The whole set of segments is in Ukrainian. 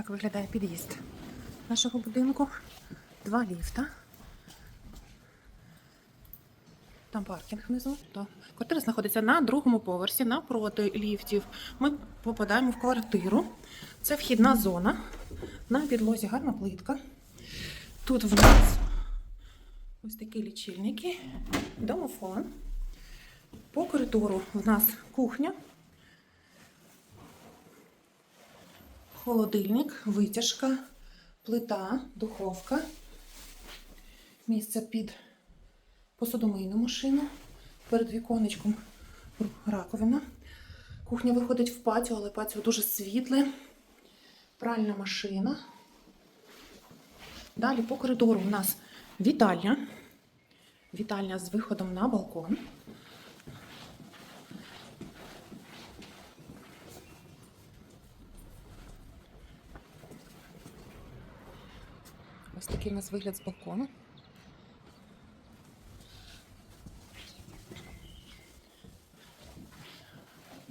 так виглядає під'їзд нашого будинку. Два ліфта. Там паркінг внизу. То квартира знаходиться на другому поверсі, напроти ліфтів. Ми попадаємо в квартиру. Це вхідна зона. На підлозі гарна плитка. Тут в нас ось такі лічильники, домофон. По коридору в нас кухня, холодильник, витяжка, плита, духовка, місце під посудомийну машину, перед віконечком раковина. Кухня виходить в патіо, але патіо дуже світле. Пральна машина. Далі по коридору у нас вітальня. Вітальня з виходом на балкон. Ось такий у нас вигляд з балкону.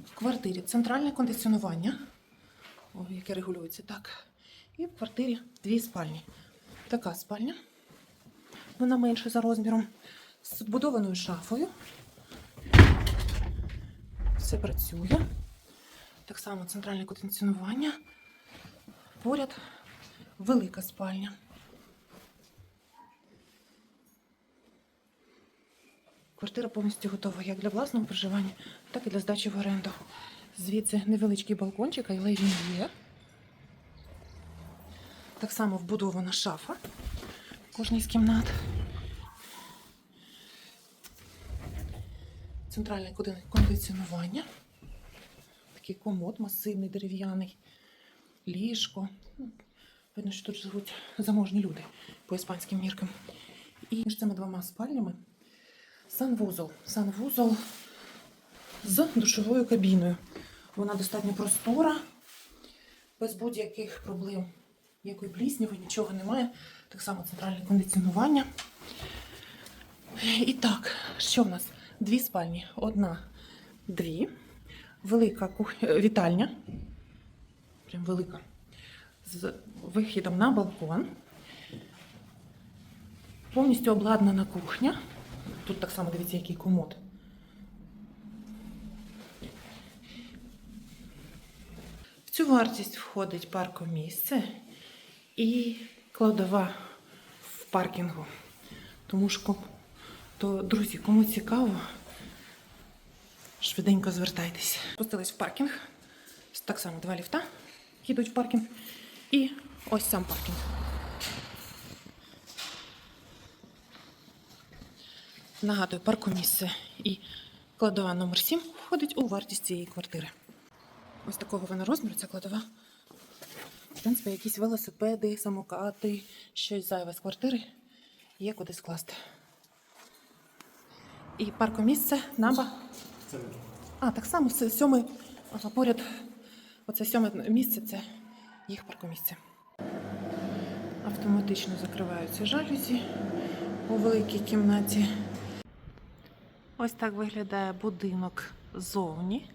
В квартирі центральне кондиціонування, о, яке регулюється так. І в квартирі дві спальні. Така спальня. Вона менша за розміром, з вбудованою шафою. Все працює. Так само центральне кондиціонування. Поряд велика спальня. Квартира повністю готова як для власного проживання, так і для здачі в оренду. Звідси невеличкий балкончик, але він є. Так само вбудована шафа в кожній з кімнат. Центральне кондиціонування. Такий комод масивний, дерев'яний, ліжко. Видно, що тут живуть заможні люди по іспанським міркам. І між цими двома спальнями санвузол. Санвузол з душовою кабіною. Вона достатньо простора, без будь-яких проблем. Ніякої плісняви, нічого немає. Так само центральне кондиціонування. І так, що в нас? Дві спальні. Одна, дві. Велика кух... вітальня. Прям велика. З вихідом на балкон. Повністю обладнана кухня. Тут так само дивіться, який комод. В цю вартість входить паркомісце і кладова в паркінгу. Тому що, то, друзі, кому цікаво, швиденько звертайтеся. Спустились в паркінг. Так само два ліфта їдуть в паркінг. І ось сам паркінг. Нагадую, паркомісце і кладова номер 7 входить у вартість цієї квартири. Ось такого вона розміру, ця кладова. В принципі, якісь велосипеди, самокати, щось зайве з квартири є куди скласти. І паркомісце на ба... А, так само с- сьоме, поряд, оце сьоме місце це їх паркомісце. Автоматично закриваються жалюзі у великій кімнаті. Ось так виглядає будинок ззовні.